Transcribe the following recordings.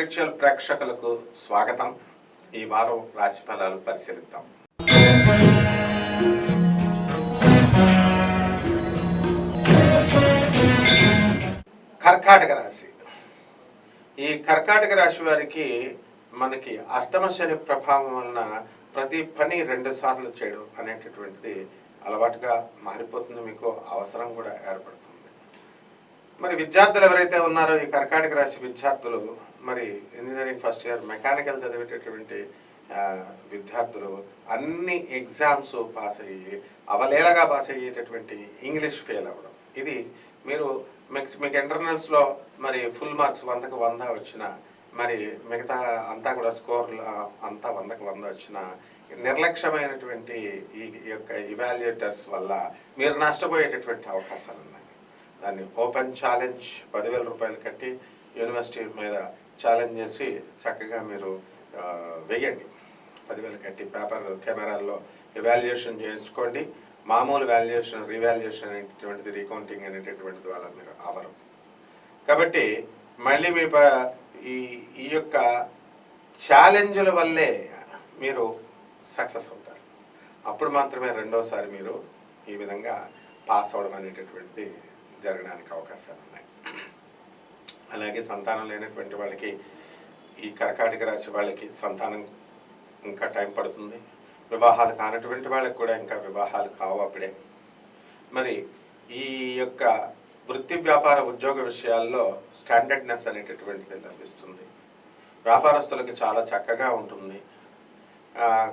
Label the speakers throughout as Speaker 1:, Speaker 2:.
Speaker 1: ప్రేక్షకులకు స్వాగతం. ఈ వారం రాశి ఫలాలు పరిశీలిద్దాం. కర్కాటక రాశి. ఈ కర్కాటక రాశి వారికి మనకి అష్టమ శని ప్రభావం వలన ప్రతి పని రెండు సార్లు చేయడం అనేటటువంటిది అలవాటుగా మారిపోతుంది. మీకు అవసరం కూడా ఏర్పడుతుంది. మరి విద్యార్థులు ఎవరైతే ఉన్నారో ఈ కర్కాటక రాశి విద్యార్థులు మరి ఇంజనీరింగ్ ఫస్ట్ ఇయర్ మెకానికల్ చదివేటటువంటి విద్యార్థులు అన్ని ఎగ్జామ్స్ పాస్ అయ్యి అవలేలగా పాస్ అయ్యేటటువంటి ఇంగ్లీష్ ఫెయిల్ అవ్వడం. ఇది మీరు మీకు మీకు ఇంటర్నల్స్లో మరి ఫుల్ మార్క్స్ వందకు వంద వచ్చిన మరి మిగతా అంతా కూడా స్కోర్లు అంతా వందకు వంద వచ్చిన నిర్లక్ష్యమైనటువంటి ఈ ఈ యొక్క ఇవాల్యుయేటర్స్ వల్ల మీరు నష్టపోయేటటువంటి అవకాశాలు ఉన్నాయి దాన్ని ఓపెన్ ఛాలెంజ్ పదివేల రూపాయలు కట్టి యూనివర్సిటీ మీద ఛాలెంజ్ చేసి చక్కగా మీరు వేయండి పదివేలు కట్టి పేపర్ కెమెరాల్లో ఎవాల్యుయేషన్ చేయించుకోండి. మామూలు వాల్యుయేషన్ రీవాల్యుయేషన్ అనేటటువంటిది రీకౌంటింగ్ అనేటటువంటిది వల్ల మీరు అవరు కాబట్టి మళ్ళీ మీ ప- ఈ ఈ యొక్క ఛాలెంజ్ల వల్లే మీరు సక్సెస్ అవుతారు. అప్పుడు మాత్రమే రెండోసారి మీరు ఈ విధంగా పాస్ అవడం అనేటటువంటిది జరగడానికి అవకాశాలు ఉన్నాయి అలాగే సంతానం లేనటువంటి వాళ్ళకి ఈ కర్కాటక రాశి వాళ్ళకి సంతానం ఇంకా టైం పడుతుంది. వివాహాలు కానటువంటి వాళ్ళకి కూడా ఇంకా వివాహాలు కావు అప్పుడే. మరి ఈ యొక్క వృత్తి వ్యాపార ఉద్యోగ విషయాల్లో స్టాండర్డ్నెస్ అనేటటువంటిది లభిస్తుంది. వ్యాపారస్తులకి చాలా చక్కగా ఉంటుంది.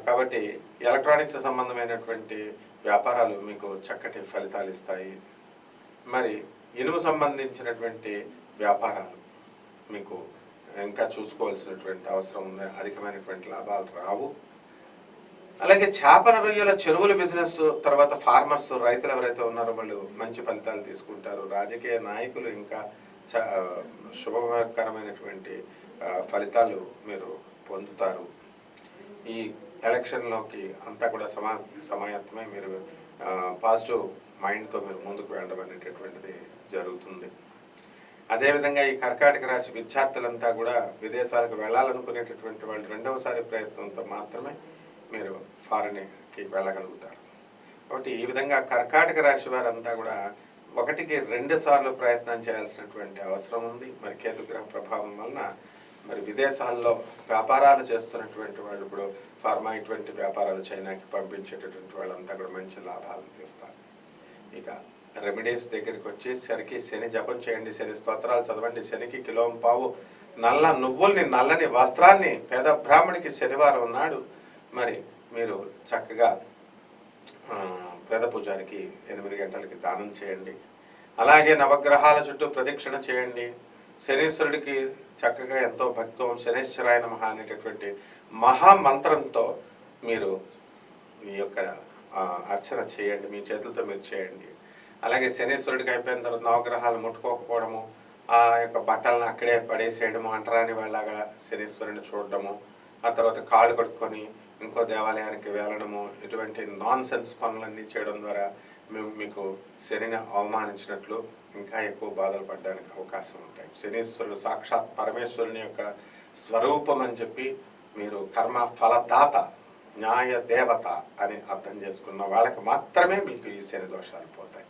Speaker 1: కాబట్టి ఎలక్ట్రానిక్స్ సంబంధమైనటువంటి వ్యాపారాలు మీకు చక్కటి ఫలితాలు ఇస్తాయి. మరి ఇనుము సంబంధించినటువంటి వ్యాపారాలు మీకు ఇంకా చూసుకోవాల్సినటువంటి అవసరం ఉంది అధికమైనటువంటి లాభాలు రావు. అలాగే చేపల రొయ్యల చెరువుల బిజినెస్ తర్వాత ఫార్మర్స్ రైతులు ఎవరైతే ఉన్నారో వాళ్ళు మంచి ఫలితాలు తీసుకుంటారు. రాజకీయ నాయకులు ఇంకా శుభకరమైనటువంటి ఫలితాలు మీరు పొందుతారు. ఈ ఎలక్షన్లోకి అంతా కూడా సమా సమాయత్తమై మీరు పాజిటివ్ మైండ్తో మీరు ముందుకు వెళ్ళడం అనేటటువంటిది జరుగుతుంది. అదేవిధంగా ఈ కర్కాటక రాశి విద్యార్థులంతా కూడా విదేశాలకు వెళ్ళాలనుకునేటటువంటి వాళ్ళు రెండవసారి ప్రయత్నంతో మాత్రమే మీరు ఫారిన్కి వెళ్ళగలుగుతారు. కాబట్టి ఈ విధంగా కర్కాటక రాశి వారంతా కూడా ఒకటికి రెండు సార్లు ప్రయత్నం చేయాల్సినటువంటి అవసరం ఉంది. మరి కేతుగ్రహ ప్రభావం వలన మరి విదేశాల్లో వ్యాపారాలు చేస్తున్నటువంటి వాళ్ళు ఇప్పుడు ఫార్మా ఇటువంటి వ్యాపారాలు చైనాకి పంపించేటటువంటి వాళ్ళంతా కూడా మంచి లాభాలను తీస్తారు. ఇక రెమెడీస్ దగ్గరికి వచ్చేసరికి శని జపం చేయండి శని స్తోత్రాలు చదవండి శనికి కిలోం పావు నల్ల నువ్వుల్ని నల్లని వస్త్రాన్ని పేద బ్రాహ్మణికి శనివారం నాడు మరి మీరు చక్కగా పేద పూజారికి ఎనిమిది గంటలకి దానం చేయండి. అలాగే నవగ్రహాల చుట్టూ ప్రదక్షిణ చేయండి. శనీశ్వరుడికి చక్కగా ఎంతో భక్తం శనేశ్వరాయ నమః అనేటటువంటి మహామంత్రంతో మీరు మీ యొక్క అర్చన చేయండి మీ చేతులతో మీరు చేయండి. అలాగే శనీశ్వరుడికి అయిపోయిన తర్వాత నవగ్రహాలు ముట్టుకోకపోవడము ఆ యొక్క బట్టలను అక్కడే పడేసేయడము అంటరాని వాళ్ళగా శనీశ్వరుని చూడడము ఆ తర్వాత కాళ్ళు కట్టుకొని ఇంకో దేవాలయానికి వెళ్ళడము ఇటువంటి నాన్ సెన్స్ పనులన్నీ చేయడం ద్వారా మేము మీకు శనిని అవమానించినట్లు ఇంకా ఎక్కువ బాధలు పడడానికి అవకాశం ఉంటాయి. శనీశ్వరుడు సాక్షాత్ పరమేశ్వరుని యొక్క స్వరూపం అని చెప్పి మీరు కర్మ ఫలదాత న్యాయ దేవత అని అర్థం చేసుకున్న వాళ్ళకి మాత్రమే మీకు ఈ శని దోషాలు పోతాయి.